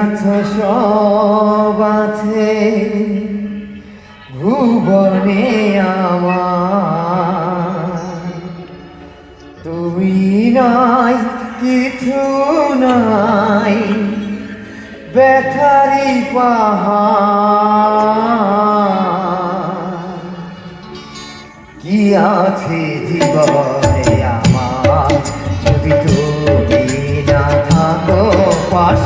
আছো সব আছে। ভুবনে আমার। তুমি নাই কিছু নাই। ব্যথারি পাহাড়। কি আছে জীবনে?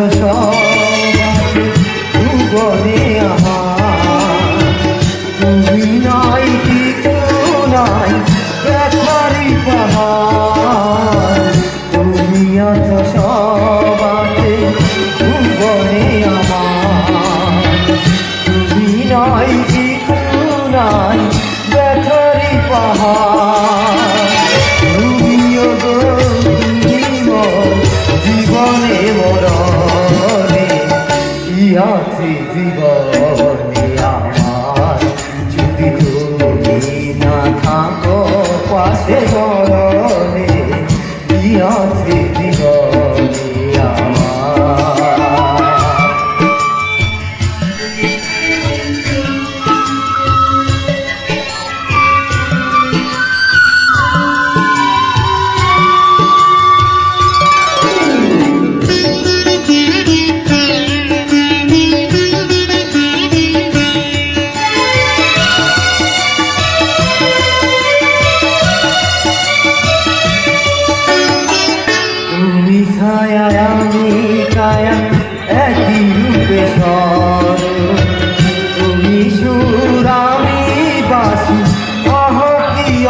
আছো সব আছে ভুবনে আমার তুমি নাই, কিছু নাই ব্যথারি পাহাড়। তুমি আছো সব আছে ভুবনে আমার তুমি নাই, কিছু পাহাড়। আছে জীবনে আমার। যদি তুমি না থাকো পাশে মরণে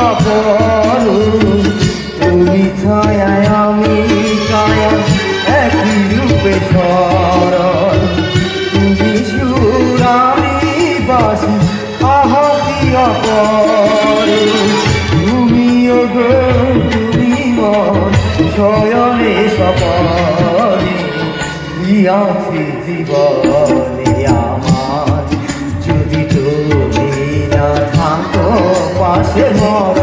অপর তুমি ছায়া আমি কায়া একই রূপে সর তুমি সুর আমি বাসি, আহ কি অপর তুমিও গো তুমি মন, শয়নে সপনে আছে জীবনে আমার যদি